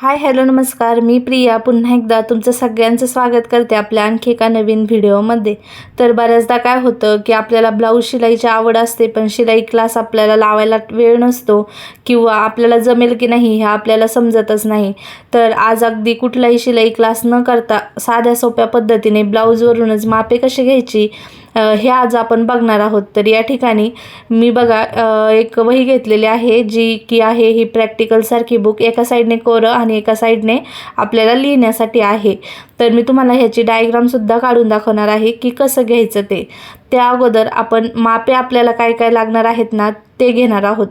Hi hello नमस्कार. मी प्रिया. पुन्हा एकदा तुमचं सगळ्यांचं स्वागत करते आपल्या आणखी एका नवीन व्हिडिओमध्ये. तर बऱ्याचदा काय होतं की आपल्याला ब्लाऊज शिलाईची आवड असते पण शिलाई क्लास आपल्याला लावायला वेळ नसतो किंवा आपल्याला जमेल की नाही हे आपल्याला समजतच नाही. तर आज अगदी कुठलाही शिलाई क्लास न करता साध्या सोप्या पद्धतीने ब्लाऊजवरूनच मापे कशी घ्यायची हे आज आपण बघणार आहोत. तर या ठिकाणी मी बघा एक वही घेतलेली आहे जी की आहे ही प्रॅक्टिकलसारखी बुक एका साईडने कोरं आणि एका साईडने आपल्याला लिहिण्यासाठी आहे. तर मी तुम्हाला ह्याची डायग्रामसुद्धा काढून दाखवणार आहे की कसं घ्यायचं ते. त्या अगोदर आपण मापे आपल्याला काय काय लागणार आहेत ना ते घेणार आहोत.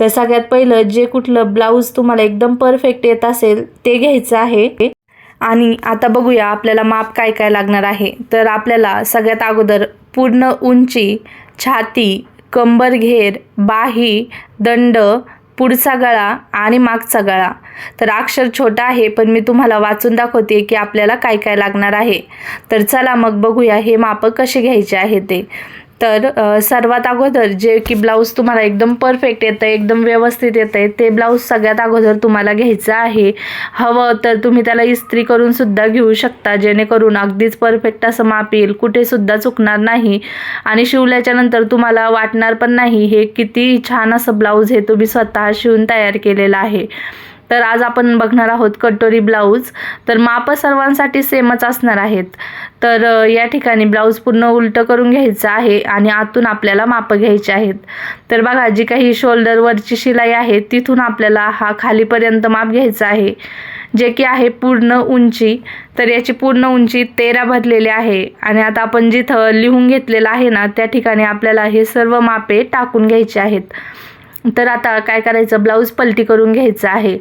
तर सगळ्यात पहिलं जे कुठलं ब्लाऊज तुम्हाला एकदम परफेक्ट येत असेल ते घ्यायचं आहे. आणि आता बघूया आपल्याला माप काय काय लागणार आहे. तर आपल्याला सगळ्यात अगोदर पूर्ण उंची छाती कंबर घेर बाही दंड पुढचा गळा आणि मागचा गळा. तर अक्षर छोटा आहे पण मी तुम्हाला वाचून दाखवते की आपल्याला काय काय लागणार आहे. तर चला मग बघूया हे माप कसे घ्यायचे आहे ते. तर सर्वात अगोदर जे की ब्लाऊज तुम्हाला एकदम परफेक्ट येतं आहे एकदम व्यवस्थित येतं आहे ते ब्लाऊज सगळ्यात अगोदर तुम्हाला घ्यायचं आहे. हवं तर तुम्ही त्याला इस्त्री करून सुद्धा घेऊ शकता जेणेकरून अगदीच परफेक्ट असं माप येईल चुकणार नाही. आणि शिवल्याच्यानंतर तुम्हाला वाटणार पण नाही हे किती छान असं ब्लाऊज हे तुम्ही स्वतः शिवून तयार केलेलं आहे. तर आज आपण बघणार आहोत कटोरी ब्लाऊज. तर माप सर्वांसाठी सेमच असणार आहेत. तर या ठिकाणी ब्लाऊज पूर्ण उलटं करून घ्यायचं आहे आणि आतून आपल्याला मापं घ्यायची आहेत. तर बघा जी काही शोल्डरवरची शिलाई आहे तिथून आपल्याला हा खालीपर्यंत माप घ्यायचा आहे जे की आहे पूर्ण उंची. तर याची पूर्ण उंची तेरा भरलेली आहे आणि आता आपण जिथं लिहून घेतलेलं आहे ना त्या ठिकाणी आपल्याला हे सर्व मापे टाकून घ्यायचे आहेत. तर आता काय करायचं? ब्लाऊज पलटी करून घ्यायचं आहे.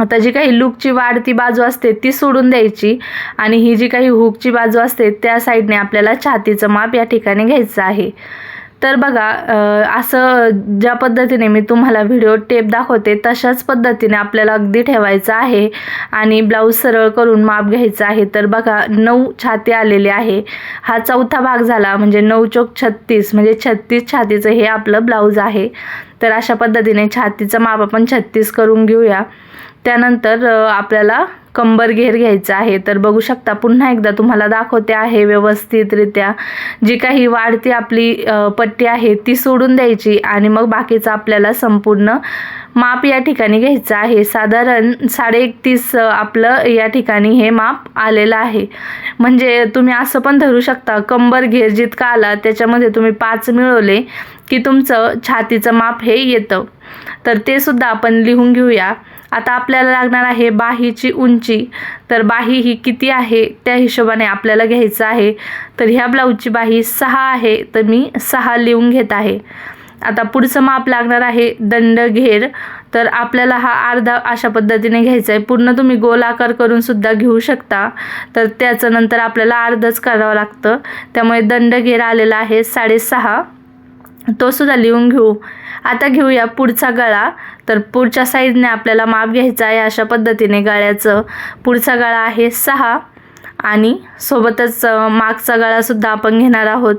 आता जी काही लूकची वाढती बाजू असते ती सोडून द्यायची. आणि ही जी काही हुकची बाजू असते त्या साईडने आपल्याला छातीचं माप या ठिकाणी घ्यायचं आहे. तर बघा असं ज्या पद्धतीने मी तुम्हाला व्हिडिओ टेप दाखवते तशाच पद्धतीने आपल्याला अगदी ठेवायचं आहे. आणि ब्लाऊज सरळ करून माप घ्यायचं आहे. तर बघा नऊ छाती आलेली आहे. हा चौथा भाग झाला म्हणजे नऊ चोक छत्तीस म्हणजे छत्तीस छातीचं हे आपलं ब्लाऊज आहे. तर अशा पद्धतीने छातीचं माप आपण छत्तीस करून घेऊया. त्यानंतर आपल्याला कंबर घेर घ्यायचा आहे. तर बघू शकता पुन्हा एकदा तुम्हाला दाखवते आहे व्यवस्थितरित्या. जी काही वाढती आपली पट्टी आहे ती सोडून द्यायची आणि मग बाकीचं आपल्याला संपूर्ण माप या ठिकाणी घ्यायचं आहे. साधारण साडे एकतीस आपलं या ठिकाणी हे माप आलेलं आहे. म्हणजे तुम्ही असं पण धरू शकता कंबर घेर जितका आला त्याच्यामध्ये तुम्ही पाच मिळवले की तुमचं छातीचं माप हे येतं. तर ते सुद्धा आपण लिहून घेऊया. आता आपल्याला लागणार आहे बाहीची उंची. तर बाही ही किती आहे? त्या हिशोबाने आपल्याला घ्यायचं आहे. तर ह्या ब्लाऊजची बाही सहा आहे. तर मी सहा लिहून घेत आहे. आता पुढचं माप लागणार आहे दंड घेर. तर आपल्याला हा अर्धा अशा पद्धतीने घ्यायचा आहे पूर्ण तुम्ही गोलाकार करून सुद्धा घेऊ शकता. तर त्याचं नंतर आपल्याला अर्धच करावं लागतं. त्यामुळे दंड घेर आलेला आहे साडेसहा. तो सुद्धा लिहून घेऊ. आता घेऊया पुढचा गळा. तर पुढच्या साईडने आपल्याला माप घ्यायचा आहे अशा पद्धतीने गळ्याचं. पुढचा गळा आहे सहा. आणि सोबतच मागचा गळासुद्धा आपण घेणार आहोत.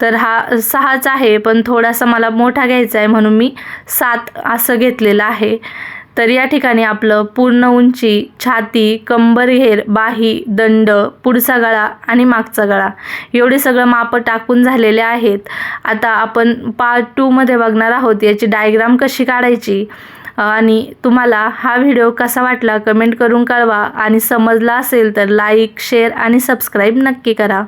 तर हा सहाच आहे पण थोडासा मला मोठा घ्यायचा आहे म्हणून मी सात असं घेतलेलं आहे. तर या ठिकाणी आपलं पूर्ण उंची छाती कंबरघेर बाही दंड पुढचा गळा आणि मागचा गळा. एवढे सगळं मापं टाकून झालेले आहेत. आता आपण पार्ट टूमध्ये बघणार आहोत. याची डायग्राम कशी काढायची? आणि तुम्हाला हा व्हिडिओ कसा वाटला कमेंट करून कळवा आणि समजला असेल तर लाईक शेअर आणि सबस्क्राईब नक्की करा.